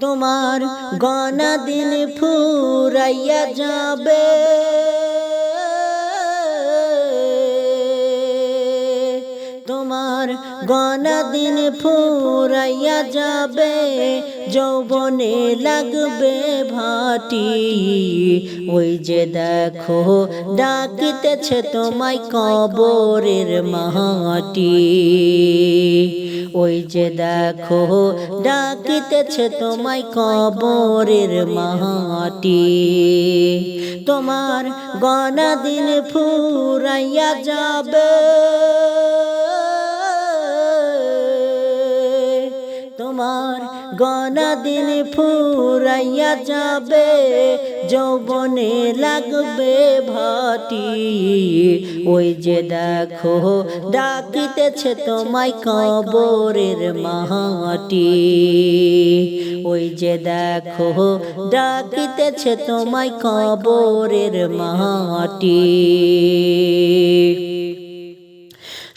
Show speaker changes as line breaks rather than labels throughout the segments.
তোমার গনা দিন ফুরাইয়া যাবে। তোমার গনা দিন ফুরাইয়া যাবে, যৌবনে লাগবে ভাটি। ওই যে দেখো, ডাকিতেছে তোমায় কবরের মাটি। ওই যে দেখো, ডাকিতেছে তোমায় কবরের মাটি। তোমার গনা দিন ফুরাইয়া যাবে। তোমার গনা দিন ফুরাইয়া যাবে, যৌবনে লাগবে ভাটি। ওই যে দেখো, ডাকিতেছে তোমায় কবরের মাটি ওই যে দেখো, ডাকিতেছে তোমায় কবরের মাটি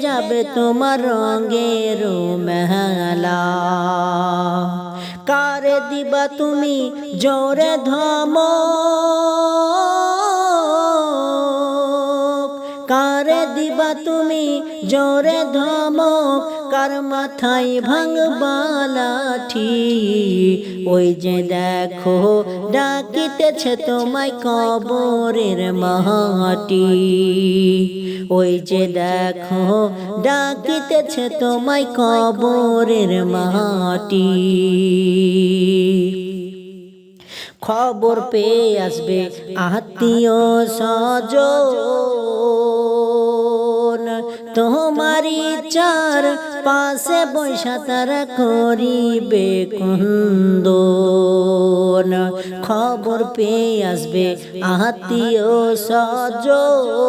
যাবে তোমার রঙের মেলা। কারে দিবা তুমি জোরে ধম কারে দিবা তুমি জোরে ধমক? কার মাথায় ভাঙবা লাঠি? ওই যে দেখো, ডাকিতেছে তোমায় কবরের মাটি। ওই যে দেখো, ডাকিতেছে তোমায় কবরের মাটি। খবর পেয়ে আসবে আত্মীয় স্বজন। তোমারি চার পাশে বৈশা তারা করিবে কুন্দন। খবর পেয়ে আসবে আত্মীয় স্বজন।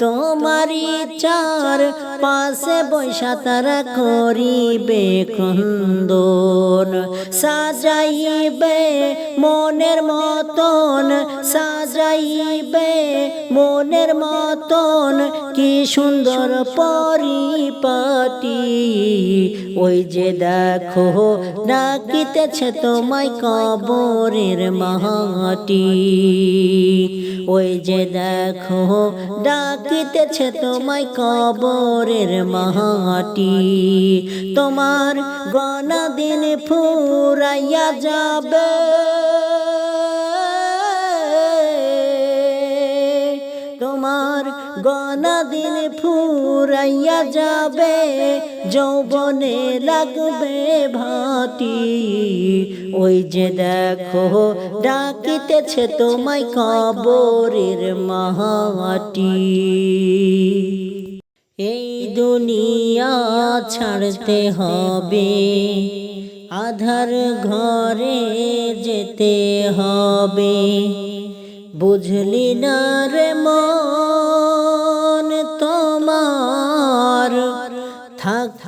তোমারি চার পাশে বৈশা তারা করিবে কন্দন। সাজাইবে মনের মতন, সাজাইবে মনের মতন, কি সুন্দর পরিপাটি ওই যে দেখো, ডাকিতেছে তোমায় কবরের মাটি। ওই যে দেখো, ডাকিতেছে তোমায় কবরের মাটি। তোমার গনা দিন ফুরাইয়া যাবে। গনা দিন ফুরাইয়া যাবে, যৌবনে লাগবে ভাটি। ওই যে দেখো, ডাকিতেছে তোমায় কবরের মাটি এই দুনিয়া ছাড়তে হবে, আধার ঘরে যেতে হবে। বুঝলি না রে মন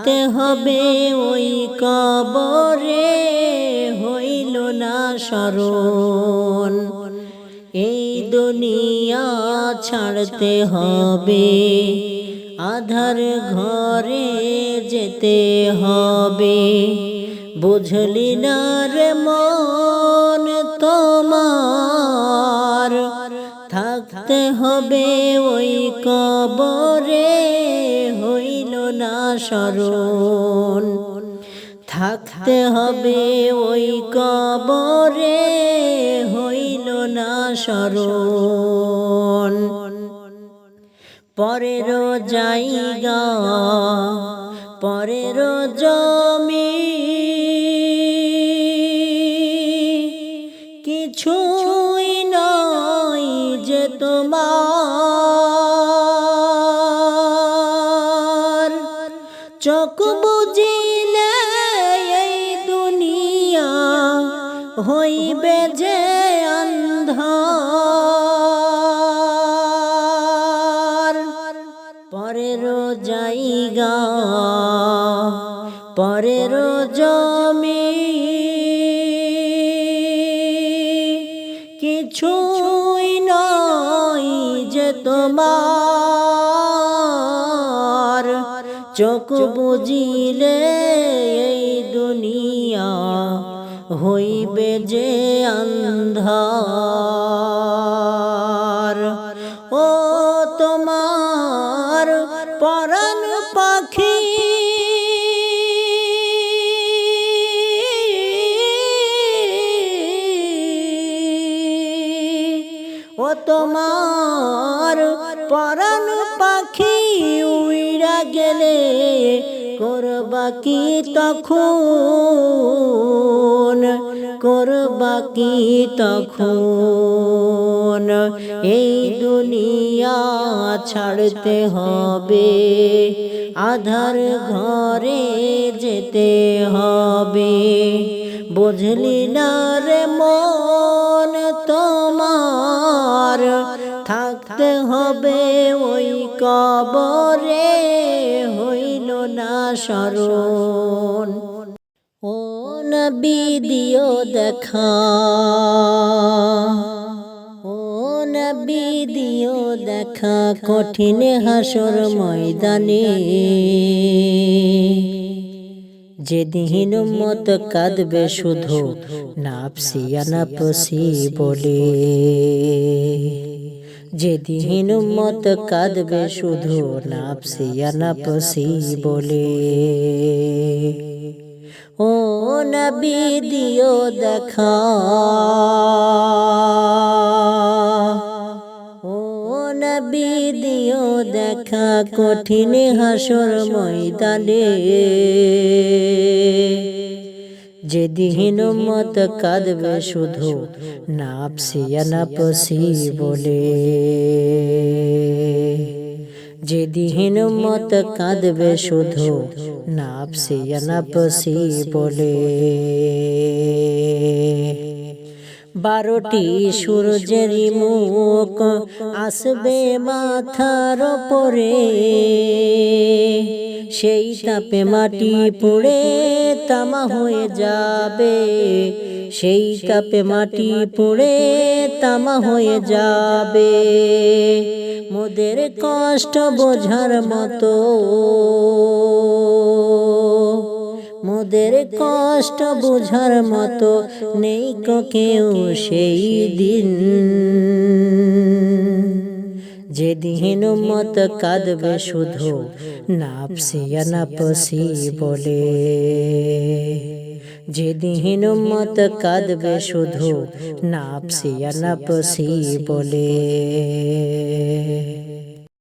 থাকতে হবে ওই কবরে, হইল না স্মরণ। এই দুনিয়া ছাড়তে হবে, আধার ঘরে যেতে হবে। বুঝলি না রে মন তোমার, থাকতে হবে ওই কবরে স্মরণ থাকতে হবে ওই কবরে হইল না স্মরণ। পরের জায়গা পরের জমি কিছুই হইবে যে অন্ধ পরের জায়গা পরের জমি কিছু নয় যে তোমার। চোখ বুঝিলে এই দুনিয়া হইবে যে অন্ধার। ও তোমার পরাণ পাখি। ও তোমার পরাণ পাখি উইরা গেলে করবা কি তখন? করবা কি তখন? এই দুনিয়া ছাড়তে হবে। আধার ঘরে যেতে হবে। বুঝলি না রে মন তোমার? থাকতে হবে ওই কবরে। না স্মরণ। ও নবী, দিও দেখা। ও নবী, দিও দেখা কঠিন হাসর ময়দানে। যেদিন মত কাঁদবে শুধু নাপসিয়া নাপসি বলে। যেদিন মত কাঁদবে শুধু নাপসিয়া নাপসি বলে। ও নবী, দিও দেখা। দিও দেখা কঠিন হাসর ময়দানে। যেদিন মত কাঁদবে শুধু নাপসিয়া নাপসি বলে। যেদিন মত কাঁদবে শুধু নাপসিয়া নাপসি বলে। বারোটি সূর্যের মুখ আসবে মাথার ওপরে, সেই তাপে মাটি পুড়ে তামা হয়ে যাবে। সেই তাপে মাটি পুড়ে তামা হয়ে যাবে। মোদের কষ্ট বোঝার মতো। মোদের কষ্ট বোঝার মতো নেই কেউ সেই দিন। যেদিন মত কাঁদবে শুধু নাপসিয়া নাপসি বলে। যেদিন মত কাঁদবে শুধু নাপসিয়া নাপসি বলে।